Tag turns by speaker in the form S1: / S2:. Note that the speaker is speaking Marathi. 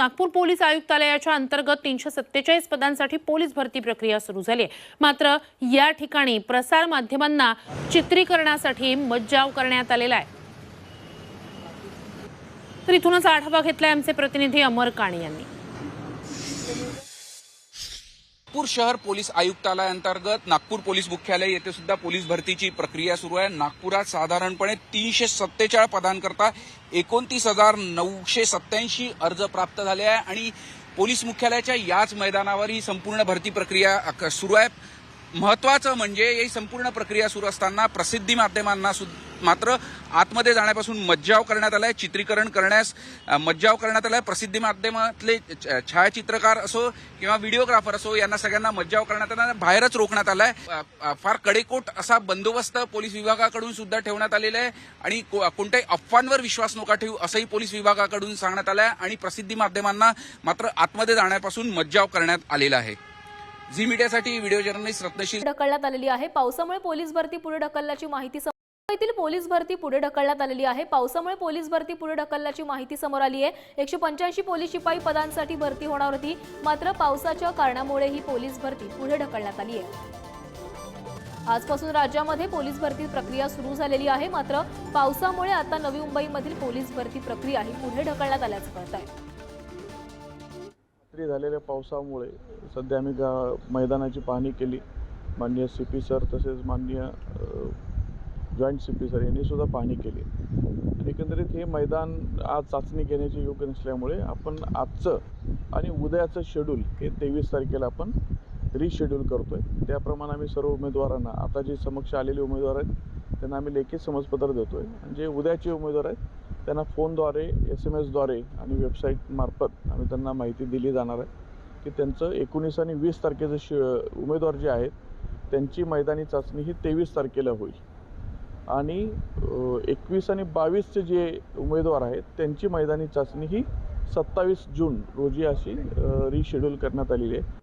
S1: नागपूर पोलीस आयुक्तालयाच्या अंतर्गत तीनशे सत्तेचाळीस पदांसाठी पोलीस भरती प्रक्रिया सुरू झाली आहे. मात्र या ठिकाणी प्रसार माध्यमांना चित्रीकरणासाठी मज्जाव करण्यात आलेला आहे. तर इथूनच आढावा घेतलाय आमचे प्रतिनिधी अमर काणे यांनी.
S2: नागपूर शहर पोलीस आयुक्तालयाअंतर्गत नागपूर पोलीस मुख्यालय येथे सुद्धा पोलीस भरतीची प्रक्रिया सुरू आहे. नागपुरात साधारणपणे तीनशे सत्तेचाळीस पदांकरता एकोणतीस हजार नऊशे सत्याऐंशी अर्ज प्राप्त झाले आहे आणि पोलीस मुख्यालयाच्या याच मैदानावर ही संपूर्ण भरती प्रक्रिया सुरू आहे. महत्वाचं म्हणजे ही संपूर्ण प्रक्रिया सुरू असताना प्रसिद्धी माध्यमांना सुद्धा मात्र आतमध्ये जाण्यापासून मज्जाव करण्यात आलाय चित्रीकरण करण्यास मज्जाव करण्यात आलाय. प्रसिद्धी माध्यमातले छायाचित्रकार असो किंवा व्हिडिओग्राफर असो यांना सगळ्यांना मज्जाव करण्यात आला बाहेरच रोखण्यात आलाय. फार कडेकोट असा बंदोबस्त पोलीस विभागाकडून सुद्धा ठेवण्यात आलेला आहे. आणि कोणत्याही अफवांवर विश्वास नका ठेवू असंही पोलीस विभागाकडून सांगण्यात आलं आहे आणि प्रसिद्धी माध्यमांना मात्र आतमध्ये जाण्यापासून मज्जाव करण्यात आलेला आहे. झी मीडियासाठी व्हिडिओ जर्नलिस्ट रत्नशील.
S3: ढकलण्यात आलेली आहे. पावसामुळे पोलीस भरती पुढे ढकलल्याची माहिती मुंबईतील पोलीस भरती पुढे ढकलण्यात आलेली आहे. पावसामुळे पोलीस भरती पुढे ढकलल्याची माहिती समोर आली आहे. एकशे पंच्याऐंशी पोलीस शिपाई पदांसाठी भरती होणार होती. मात्र पावसाच्या कारणामुळे ही पोलीस भरती पुढे ढकलण्यात आली आहे. आजपासून राज्यामध्ये पोलीस भरती प्रक्रिया सुरू झालेली आहे. मात्र पावसामुळे आता नवी मुंबईमधील पोलीस भरती प्रक्रिया ही पुढे ढकलण्यात आल्याचं कळत आहे.
S4: रात्री झालेल्या पावसामुळे सध्या आम्ही मैदानाची पाहणी केली. माननीय सी पी सर तसेच माननीय जॉईंट सी पी सर यांनी सुद्धा पाहणी केली. एकंदरीत हे मैदान आज चाचणी घेण्याचे योग्य नसल्यामुळे आपण आजचं आणि उद्याचं शेड्यूल हे तेवीस तारखेला आपण रिशेड्यूल करतो आहे त्याप्रमाणे आम्ही सर्व उमेदवारांना आता जे समक्ष आलेले उमेदवार आहेत त्यांना आम्ही लेखी समजपत्र देतो आहे आणि जे उद्याचे उमेदवार आहेत त्यांना फोनद्वारे एस एम एसद्वारे आणि वेबसाईटमार्फत आम्ही त्यांना माहिती दिली जाणार आहे की त्यांचं एकोणीस आणि वीस तारखेचं श उमेदवार जे आहेत त्यांची मैदानी चाचणी ही तेवीस तारखेला होईल. आणि एकवीस आणि बावीसचे जे उमेदवार आहेत त्यांची मैदानी चाचणी ही सत्तावीस जून रोजी अशी रिशेड्यूल करण्यात आलेली आहे.